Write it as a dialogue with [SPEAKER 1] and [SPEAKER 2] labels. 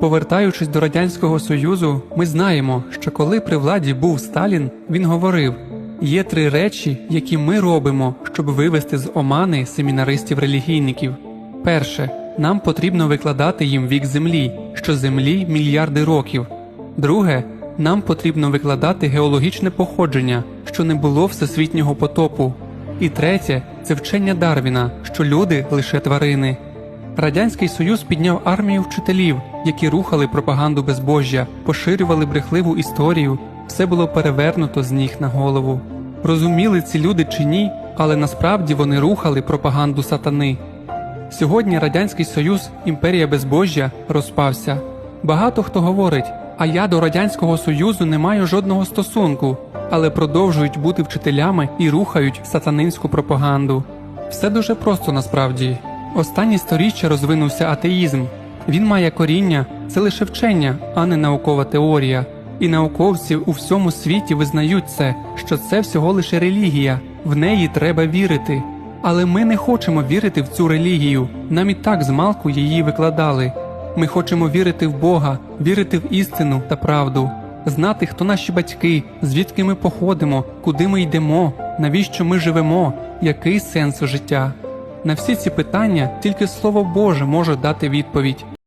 [SPEAKER 1] Повертаючись до Радянського Союзу, ми знаємо, що коли при владі був Сталін, він говорив: є три речі, які ми робимо, щоб вивести з омани семінаристів-релігійників. Перше, нам потрібно викладати їм вік землі, що землі мільярди років. Друге, нам потрібно викладати геологічне походження, що не було всесвітнього потопу. І третє це вчення Дарвіна, що люди лише тварини. Радянський Союз підняв армію вчителів, які рухали пропаганду безбожжя, поширювали брехливу історію, все було перевернуто з ніг на голову. Розуміли ці люди чи ні, але насправді вони рухали пропаганду сатани. Сьогодні Радянський Союз, імперія безбожжя, розпався. Багато хто говорить, а я до Радянського Союзу не маю жодного стосунку, але продовжують бути вчителями і рухають сатанинську пропаганду. Все дуже просто насправді. Останні сторіччя розвинувся атеїзм. Він має коріння, це лише вчення, а не наукова теорія. І науковці у всьому світі визнають це, що це всього лише релігія, в неї треба вірити. Але ми не хочемо вірити в цю релігію, нам і так змалку її викладали. Ми хочемо вірити в Бога, вірити в істину та правду, знати, хто наші батьки, звідки ми походимо, куди ми йдемо, навіщо ми живемо, який сенс життя. На всі ці питання тільки Слово Боже може дати відповідь.